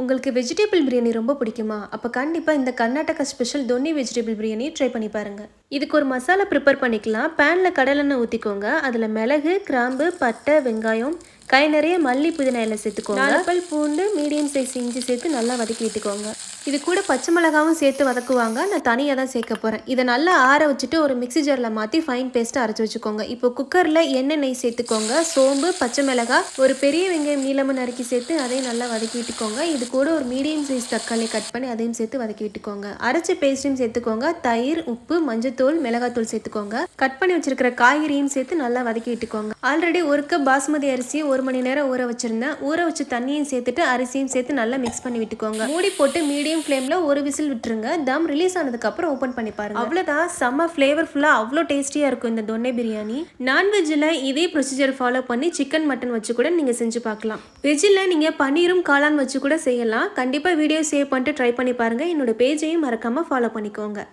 உங்களுக்கு வெஜிடபிள் பிரியாணி ரொம்ப பிடிக்குமா? அப்போ கண்டிப்பாக இந்த Karnataka special donne vegetable biryani try பண்ணி பாருங்கள் இதுக்கு ஒரு மசாலா ப்ரிப்பேர் பண்ணிக்கலாம். பேனில் கடலெண்ணெய் ஊற்றிக்கோங்க அதில் மிளகு கிராம்பு பட்டை வெங்காயம் கை நிறைய மல்லி புதினா இலை சேர்த்துக்கோங்க. நாலு பல் பூண்டு மீடியம் சைஸ் இஞ்சி சேர்த்து நல்லா வதக்கி விட்டுக்கோங்க. இது கூட பச்சை மிளகாவும் சேர்த்து வதக்குவாங்க. நான் தனியாக தான் சேர்க்க போகிறேன் இதை நல்லா ஆற வச்சுட்டு ஒரு மிக்ஸி ஜாரில் மாற்றி ஃபைன் பேஸ்ட்டாக அரைச்சி வச்சுக்கோங்க. இப்போ குக்கரில் எண்ணெய் நெய் சேர்த்துக்கோங்க. சோம்பு பச்சை மிளகா ஒரு பெரிய வெங்காயம் நீளமாக நறுக்கி சேர்த்து அதையும் நல்லா வதக்கி விட்டுக்கோங்க. இது கூட ஒரு மீடியம் சைஸ் தக்காளி கட் பண்ணி அதையும் சேர்த்து வதக்கி விட்டுக்கோங்க. அரைச்ச பேஸ்ட்டையும் சேர்த்துக்கோங்க. தயிர் உப்பு மஞ்சத்தூள் மிளகாத்தூள் சேர்த்துக்கோங்க. கட் பண்ணி வச்சிருக்கிற காய்கறியும் சேர்த்து நல்லா வதக்கி விட்டுக்கோங்க. ஆல்ரெடி ஒரு கப் பாஸ்மதி அரிசி ஒரு மணி நேரம் ஊற வச்சிருந்தேன். ஊற வச்சு தண்ணியும் சேர்த்துட்டு அரிசியும் சேர்த்து நல்லா மிக்ஸ் பண்ணி விட்டுக்கோங்க. மூடி போட்டு மீடியம் ஃப்ளேமில் ஒரு விசில் விட்டுருங்க. தம் ரிலீஸ் ஆனதுக்கப்புறம் ஓப்பன் பண்ணி பாருங்க. அவ்வளோதான் செம்ம ஃப்ளேவர்ஃபுல்லாக அவ்வளோ டேஸ்டியாக இருக்கும் இந்த தொன்னை பிரியாணி. நான்வெஜ்ஜில் இதே ப்ரொசீஜர் ஃபாலோ பண்ணி சிக்கன் மட்டன் வச்சு கூட நீங்கள் செஞ்சு பார்க்கலாம். வெஜ்ஜில் நீங்கள் பன்னீரும் காளான் வச்சு கூட செய்யலாம். கண்டிப்பாக வீடியோ சேவ் பண்ணிட்டு ட்ரை பண்ணி பாருங்கள் என்னோட பேஜையும் மறக்காமல் ஃபாலோ பண்ணிக்கோங்க.